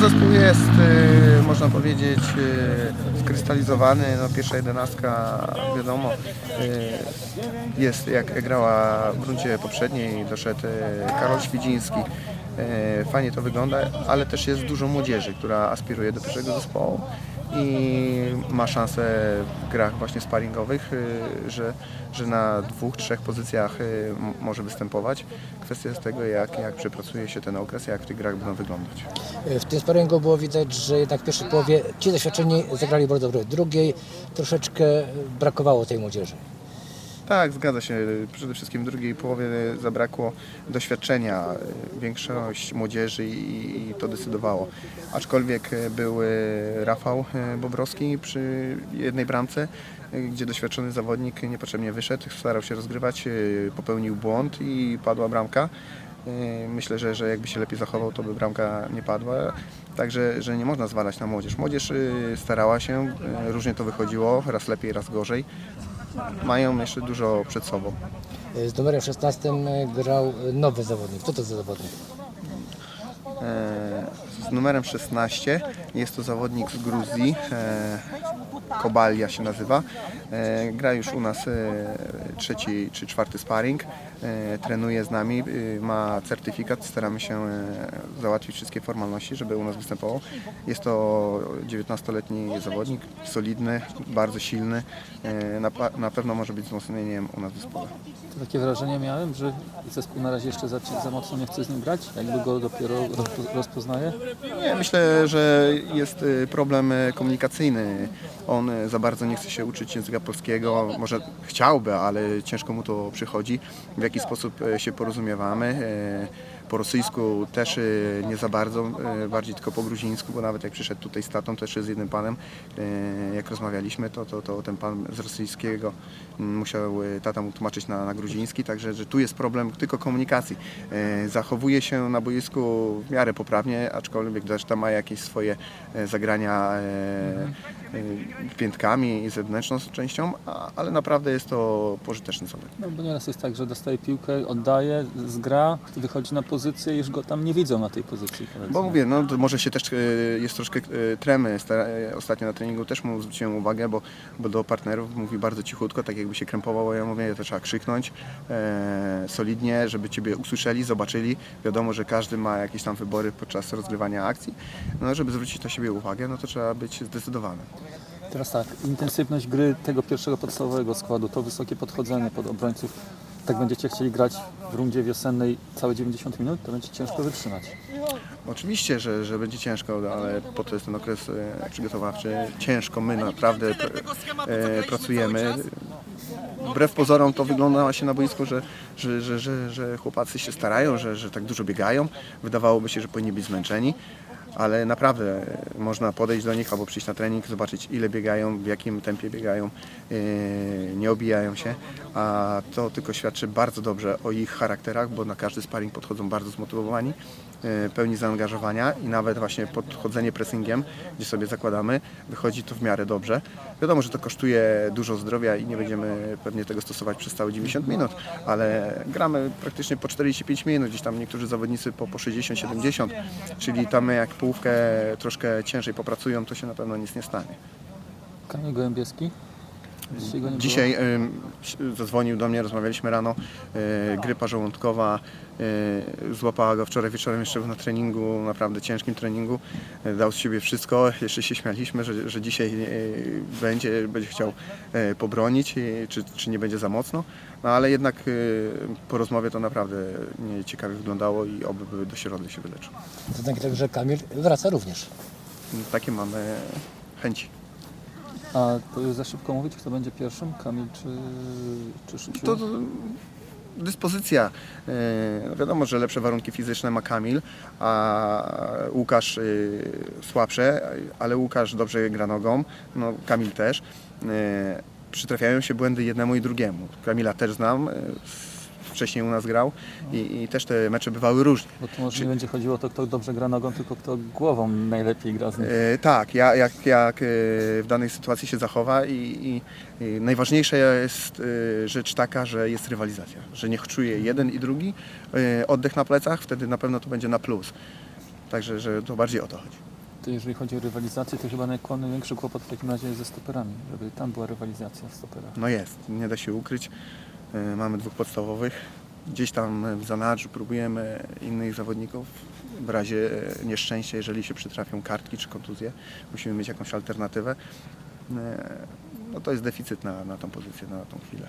zespół jest, y, można powiedzieć, y, skrystalizowany. No, pierwsza jedenastka, wiadomo, y, jest jak grała w rundzie poprzedniej, doszedł Karol Świdziński. Fajnie to wygląda, ale też jest dużo młodzieży, która aspiruje do pierwszego zespołu i ma szansę w grach właśnie sparingowych, y, że, że na dwóch, trzech pozycjach y, może występować. Kwestia jest tego, jak, jak przepracuje się ten okres, jak w tych grach będą wyglądać. W tym sparingu było widać, że jednak w pierwszej połowie ci doświadczeni zagrali bardzo dobrze. W drugiej troszeczkę brakowało tej młodzieży. Tak, zgadza się. Przede wszystkim w drugiej połowie zabrakło doświadczenia. Większość młodzieży i, to decydowało. Aczkolwiek był e, Rafał e, Bobrowski przy jednej bramce, e, gdzie doświadczony zawodnik niepotrzebnie wyszedł, starał się rozgrywać, popełnił błąd i padła bramka. Myślę, że, że jakby się lepiej zachował, to by bramka nie padła. Także że nie można zwalać na młodzież. Młodzież starała się, różnie to wychodziło, raz lepiej, raz gorzej mają jeszcze dużo przed sobą. Z numerem 16 grał nowy zawodnik. Kto to za zawodnik? E, Z numerem 16 jest to zawodnik z Gruzji, e, Kobalia się nazywa. E, Gra już u nas e, trzeci czy czwarty sparring. Trenuje z nami, ma certyfikat, staramy się załatwić wszystkie formalności, żeby u nas występował. Jest to 19-letni zawodnik, solidny, bardzo silny. Na, pewno może być wzmocnieniem u nas w zespole. To takie wrażenie miałem, że zespół na razie jeszcze za, za mocno nie chce z nim grać, jakby go dopiero rozpo, rozpoznaje. Nie, myślę, że jest y, problem y, komunikacyjny. On y, za bardzo nie chce się uczyć języka polskiego. Może chciałby, ale ciężko mu to przychodzi. W jaki sposób się porozumiewamy. Po rosyjsku też y, nie za bardzo, y, bardziej tylko po gruzińsku, bo nawet jak przyszedł tutaj z tatą, też z jednym panem, y, jak rozmawialiśmy, to, to, to ten pan z rosyjskiego mm, musiał tata mu tłumaczyć na, na gruziński, także że tu jest problem tylko komunikacji. Zachowuje się na boisku w miarę poprawnie, aczkolwiek też tam ma jakieś swoje zagrania piętkami i zewnętrzną częścią, a- ale naprawdę jest to pożyteczny zawodnik. No bo nieraz jest tak, że dostaje piłkę, oddaje, zgra, wychodzi na pozycję i już go tam nie widzą na tej pozycji. powiedzmy. Bo mówię, no może się też, e, jest troszkę e, tremy. Sta- Ostatnio na treningu też mu zwróciłem uwagę, bo, bo do partnerów mówi bardzo cichutko, tak jakby się krępował, a ja mówię, to trzeba krzyknąć e, solidnie, żeby Ciebie usłyszeli, zobaczyli. Wiadomo, że każdy ma jakieś tam wybory podczas rozgrywania akcji. No, żeby zwrócić na siebie uwagę, no to trzeba być zdecydowanym. Teraz tak, intensywność gry tego pierwszego podstawowego składu, to wysokie podchodzenie pod obrońców, tak będziecie chcieli grać w rundzie wiosennej całe 90 minut, to będzie ciężko wytrzymać. Oczywiście, że, że będzie ciężko, ale po to jest ten okres e, przygotowawczy. Ciężko, my naprawdę pr- e, pracujemy. Wbrew pozorom to wygląda się na boisku, że, że, że, że, że chłopacy się starają, że, że tak dużo biegają. Wydawałoby się, że powinni być zmęczeni. Ale naprawdę e, można podejść do nich albo przyjść na trening, zobaczyć ile biegają, w jakim tempie biegają, e, nie obijają się, a to tylko świadczy bardzo dobrze o ich charakterach, bo na każdy sparring podchodzą bardzo zmotywowani, e, pełni zaangażowania i nawet właśnie podchodzenie pressingiem, gdzie sobie zakładamy, wychodzi to w miarę dobrze. Wiadomo, że to kosztuje dużo zdrowia i nie będziemy pewnie tego stosować przez całe 90 minut, ale gramy praktycznie po 45 minut, gdzieś tam niektórzy zawodnicy po, po 60-70, czyli tam jak połówkę troszkę ciężej popracują, to się na pewno nic nie stanie. Kamil Gołębieski? Dzisiaj ym, zadzwonił do mnie, rozmawialiśmy rano, y, grypa żołądkowa, y, złapała go wczoraj wieczorem jeszcze był na treningu, naprawdę ciężkim treningu, y, dał z siebie wszystko, jeszcze się śmialiśmy, że, że dzisiaj y, będzie, będzie chciał y, pobronić, y, czy, czy nie będzie za mocno, no ale jednak y, po rozmowie to naprawdę nie ciekawie wyglądało i oby by do środy się wyleczył. To znaczy tak, że Kamil wraca również. Takie mamy chęci. A to już za szybko mówić, kto będzie pierwszym? Kamil czy, czy? To, to dyspozycja. No wiadomo, że lepsze warunki fizyczne ma Kamil, a Łukasz e, słabsze, ale Łukasz dobrze gra nogą, no Kamil też. E, Przytrafiają się błędy jednemu i drugiemu. Kamila też znam, e, wcześniej u nas grał i, i też te mecze bywały różnie. Bo tu może nie będzie chodziło o to, kto dobrze gra nogą, tylko kto głową najlepiej gra z nim. E, tak, ja, jak, jak e, w danej sytuacji się zachowa i, i, i najważniejsza jest e, rzecz taka, że jest rywalizacja, że niech czuje jeden i drugi e, oddech na plecach, wtedy na pewno to będzie na plus. Także że to bardziej o to chodzi. To jeżeli chodzi o rywalizację, to chyba największy kłopot w takim razie jest ze stoperami, żeby tam była rywalizacja w stoperach. No jest, nie da się ukryć. E, Mamy dwóch podstawowych. Gdzieś tam w zanadrzu próbujemy innych zawodników. W razie nieszczęścia, jeżeli się przytrafią kartki czy kontuzje, musimy mieć jakąś alternatywę. E, No to jest deficyt na, na tą pozycję, na tą chwilę.